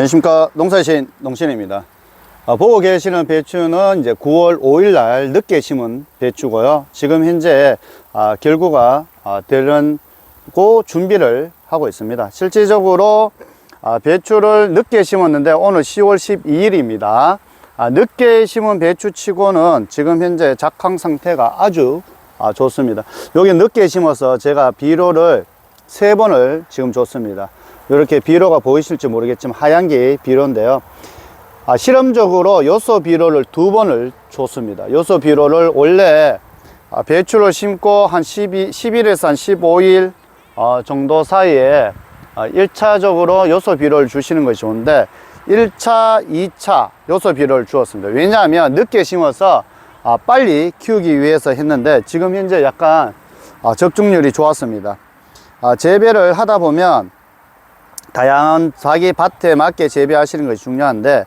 안녕하십니까. 농사신 농신입니다. 아, 보고 계시는 배추는 이제 9월 5일 날 늦게 심은 배추고요. 지금 현재 아, 결구가 아, 되는고 준비를 하고 있습니다. 실질적으로 아, 배추를 늦게 심었는데 오늘 10월 12일입니다. 아, 늦게 심은 배추치고는 지금 현재 작황 상태가 아주 아, 좋습니다. 여기 늦게 심어서 제가 비료를 세 번을 지금 줬습니다 이렇게 비료가 보이실지 모르겠지만 하얀 게 비료인데요. 아, 실험적으로 요소 비료를 두 번을 줬습니다. 요소 비료를 원래 아, 배추를 심고 한 12, 10일에서 한 15일 어, 정도 사이에 아, 1차적으로 요소 비료를 주시는 것이 좋은데 1차, 2차 요소 비료를 주었습니다. 왜냐하면 늦게 심어서 아, 빨리 키우기 위해서 했는데 지금 현재 약간 아, 적중률이 좋았습니다. 아, 재배를 하다 보면 다양한 자기 밭에 맞게 재배하시는 것이 중요한데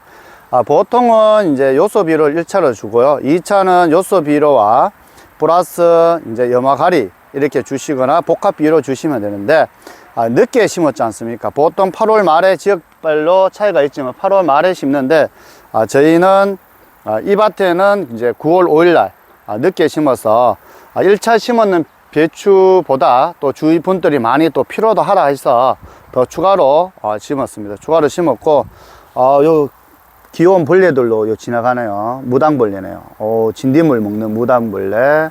아, 보통은 이제 요소 비료를 1차로 주고요. 2차는 요소 비료와 플러스 이제 염화가리 이렇게 주시거나 복합 비료 주시면 되는데 아, 늦게 심었지 않습니까? 보통 8월 말에 지역별로 차이가 있지만 8월 말에 심는데 아, 저희는 아, 이 밭에는 이제 9월 5일 날 아, 늦게 심어서 아, 1차 심었는 배추보다 또 주위 분들이 많이 또 필요도 하라 해서 더 추가로 어, 심었습니다. 추가로 심었고, 어, 요 귀여운 벌레들로 요 지나가네요. 무당벌레네요. 오, 진딧물 먹는 무당벌레.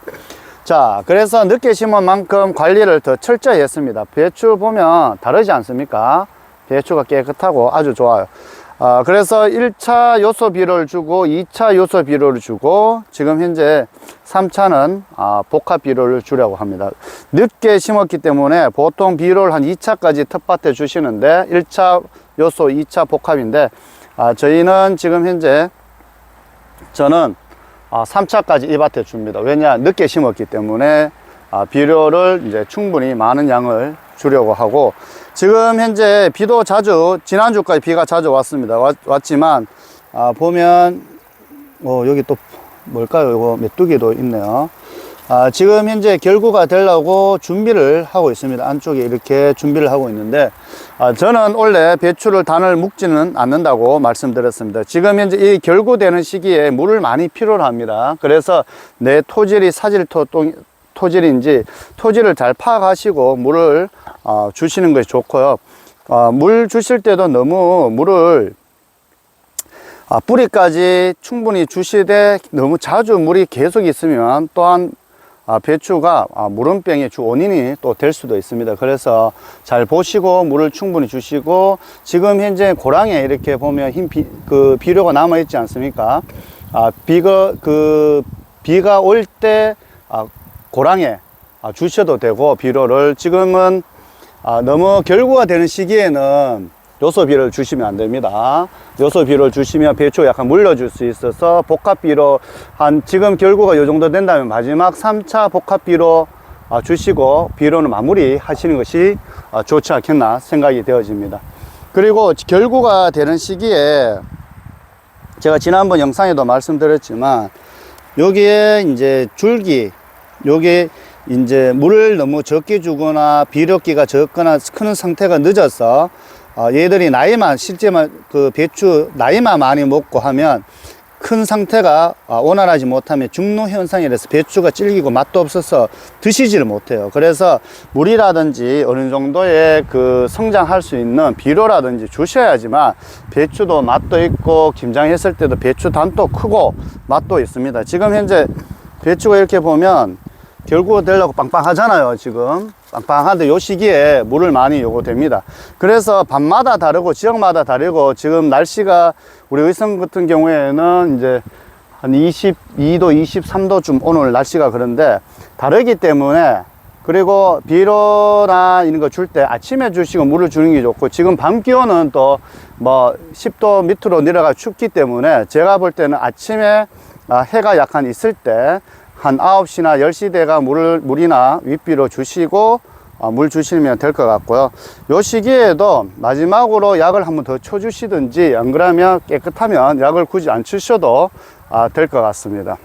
자, 그래서 늦게 심은 만큼 관리를 더 철저히 했습니다. 배추 보면 다르지 않습니까? 배추가 깨끗하고 아주 좋아요. 아, 그래서 1차 요소 비료를 주고 2차 요소 비료를 주고 지금 현재 3차는 아, 복합 비료를 주려고 합니다. 늦게 심었기 때문에 보통 비료를 한 2차까지 텃밭에 주시는데 1차 요소, 2차 복합인데 아, 저희는 지금 현재 저는 아, 3차까지 이 밭에 줍니다. 왜냐 늦게 심었기 때문에 아, 비료를 이제 충분히 많은 양을 주려고 하고 지금 현재 비도 자주 지난주까지 비가 자주 왔습니다. 왔, 왔지만 아, 보면 어, 여기 또 뭘까요? 이거 메뚜기도 있네요. 아, 지금 현재 결구가 되려고 준비를 하고 있습니다. 안쪽에 이렇게 준비를 하고 있는데, 아, 저는 원래 배추를 단을 묶지는 않는다고 말씀드렸습니다. 지금 현재 이 결구되는 시기에 물을 많이 필요로 합니다. 그래서 내 토질이 사질토 똥, 토질인지 토질을 잘 파악하시고 물을 어, 주시는 것이 좋고요. 어, 물 주실 때도 너무 물을 아, 뿌리까지 충분히 주시되 너무 자주 물이 계속 있으면 또한 아, 배추가 아, 무름병의 주 원인이 또 될 수도 있습니다. 그래서 잘 보시고 물을 충분히 주시고 지금 현재 고랑에 이렇게 보면 흰 비, 그 비료가 남아 있지 않습니까? 아, 비가 그 비가 올때 아, 고랑에 아, 주셔도 되고 비료를 지금은 아, 너무 결구가 되는 시기에는 요소 비료를 주시면 안 됩니다. 요소 비료를 주시면 배추가 약간 물러줄 수 있어서 복합 비료 한 지금 결구가 요 정도 된다면 마지막 3차 복합 비료 아, 주시고 비료는 마무리 하시는 것이 아, 좋지 않겠나 생각이 되어집니다. 그리고 결구가 되는 시기에 제가 지난번 영상에도 말씀드렸지만 여기에 이제 줄기 여기 이제 물을 너무 적게 주거나 비료기가 적거나 크는 상태가 늦어서 어, 얘들이 나이만 실제만 그 배추 나이만 많이 먹고 하면 큰 상태가 아, 원활하지 못하면 중노 현상이라서 배추가 질기고 맛도 없어서 드시지를 못해요. 그래서 물이라든지 어느 정도의 그 성장할 수 있는 비료라든지 주셔야지만 배추도 맛도 있고 김장했을 때도 배추 단도 크고 맛도 있습니다. 지금 현재 배추가 이렇게 보면 결국 되려고 빵빵하잖아요 지금. 빵빵한데 요 시기에 물을 많이 요구됩니다. 그래서 밤마다 다르고 지역마다 다르고 지금 날씨가 우리 의성 같은 경우에는 이제 한 22도 23도쯤 오늘 날씨가 그런데 다르기 때문에 그리고 비료나 이런 거 줄 때 아침에 주시고 물을 주는 게 좋고 지금 밤 기온은 또 뭐 10도 밑으로 내려가 춥기 때문에 제가 볼 때는 아침에 아, 해가 약간 있을 때 한 9시나 10시 대가 물을, 물이나 윗비로 주시고 어, 물 주시면 될 것 같고요. 요 시기에도 마지막으로 약을 한번 더 쳐주시든지 안 그러면 깨끗하면 약을 굳이 안 치셔도 아, 될 것 같습니다.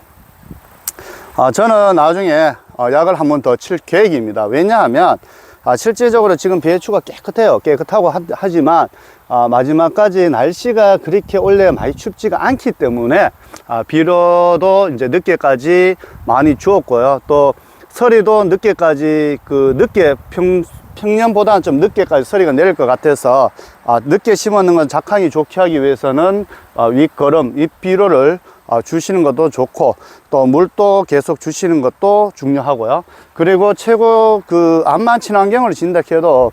아, 저는 나중에 어, 약을 한번 더 칠 계획입니다. 왜냐하면 아, 실제적으로 지금 배추가 깨끗해요. 깨끗하고 하, 하지만 아, 마지막까지 날씨가 그렇게 원래 많이 춥지가 않기 때문에 아, 비료도 이제 늦게까지 많이 주었고요. 또 서리도 늦게까지 그 늦게 평 평년보다는 좀 늦게까지 서리가 내릴 것 같아서 아, 늦게 심었는 건 작황이 좋게 하기 위해서는 아, 윗거름, 윗비료를 아, 주시는 것도 좋고 또 물도 계속 주시는 것도 중요하고요. 그리고 최고 그 암만 친환경을 진다 해도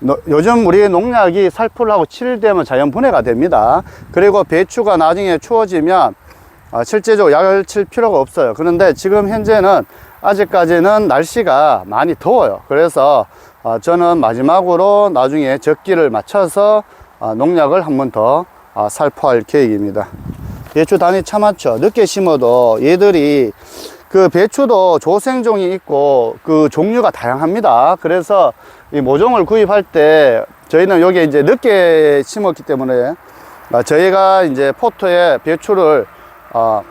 노- 요즘 우리 농약이 살풀 하고 7일 되면 자연 분해가 됩니다. 그리고 배추가 나중에 추워지면 아, 실제적으로 약을 칠 필요가 없어요. 그런데 지금 현재는 아직까지는 날씨가 많이 더워요. 그래서 아, 저는 마지막으로 나중에 적기를 맞춰서 아, 농약을 한 번더 아, 살포할 계획입니다. 배추 단위 참았죠. 늦게 심어도 얘들이 그 배추도 조생종이 있고 그 종류가 다양합니다. 그래서 이 모종을 구입할 때 저희는 여기 이제 늦게 심었기 때문에 아, 저희가 이제 포토에 배추를 아,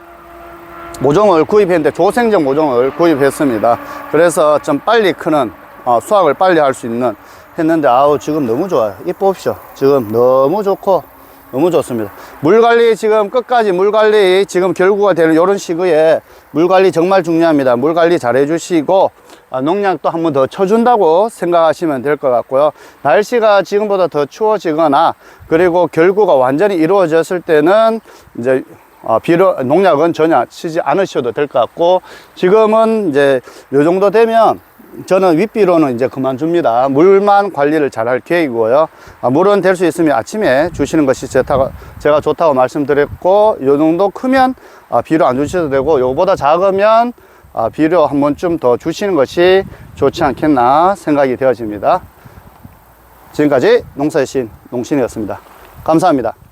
모종을 구입했는데 조생적 모종을 구입했습니다. 그래서 좀 빨리 크는 어, 수확을 빨리 할 수 있는 했는데 아우 지금 너무 좋아요. 이 뽑십시오. 지금 너무 좋고 너무 좋습니다. 물 관리 지금 끝까지 물 관리 지금 결구가 되는 이런 시기에 물 관리 정말 중요합니다. 물 관리 잘 해주시고 아, 농약도 한 번 더 쳐준다고 생각하시면 될 것 같고요. 날씨가 지금보다 더 추워지거나 그리고 결구가 완전히 이루어졌을 때는 이제 어, 비료 농약은 전혀 치지 않으셔도 될 것 같고 지금은 이제 요 정도 되면 저는 윗비료는 이제 그만줍니다. 물만 관리를 잘 할 계획이고요. 아, 물은 될 수 있으면 아침에 주시는 것이 제가, 제가 좋다고 말씀드렸고, 요 정도 크면 아, 비료 안 주셔도 되고, 요보다 작으면 아, 비료 한 번쯤 더 주시는 것이 좋지 않겠나 생각이 되어집니다. 지금까지 농사의 신, 농신이었습니다. 감사합니다.